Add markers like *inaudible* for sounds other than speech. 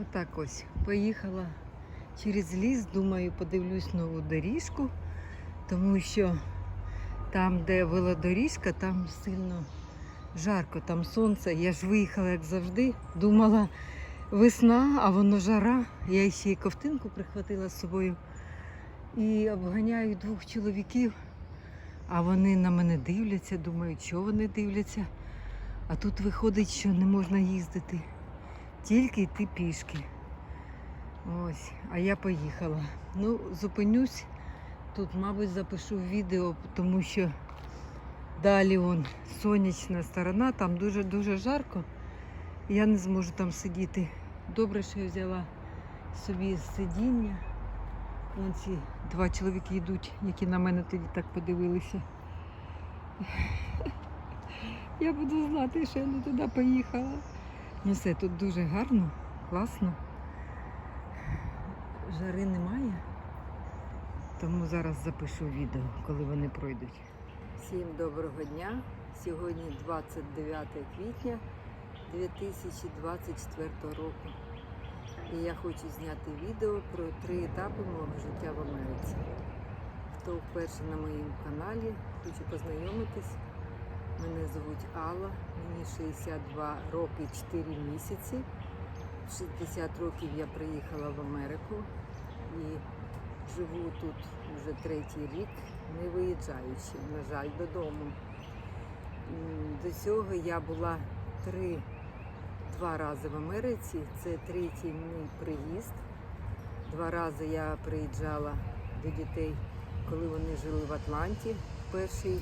Отак ось поїхала через ліс, думаю, подивлюсь нову доріжку, тому що там, де велодоріжка, там сильно жарко, там сонце. Я ж виїхала, як завжди, думала весна, а воно жара. Я ще й ковтинку прихватила з собою і обганяю двох чоловіків, а вони на мене дивляться, думають, що вони дивляться. А тут виходить, що не можна їздити, тільки йти пішки. Ось, а я поїхала. Ну, зупинюсь. Тут, мабуть, запишу відео, тому що далі он сонячна сторона, там дуже-дуже жарко. Я не зможу там сидіти. Добре, що я взяла собі сидіння. Вон ці два чоловіки йдуть, які на мене тоді так подивилися. *laughs* Я буду знати, що я не туди поїхала. Ну все, тут дуже гарно, класно. Жари немає. Тому зараз запишу відео, коли вони пройдуть. Всім доброго дня. Сьогодні 29 квітня 2024 року. І я хочу зняти відео про три етапи мого життя в Америці. Хто вперше на моєму каналі, хочу познайомитись. Мене звуть Алла, мені 62 роки 4 місяці. 60 років я приїхала в Америку і живу тут вже третій рік, не виїжджаючи, на жаль, додому. До цього я була три, два рази в Америці. Це третій мій приїзд. Два рази я приїжджала до дітей, коли вони жили в Атланті. Перший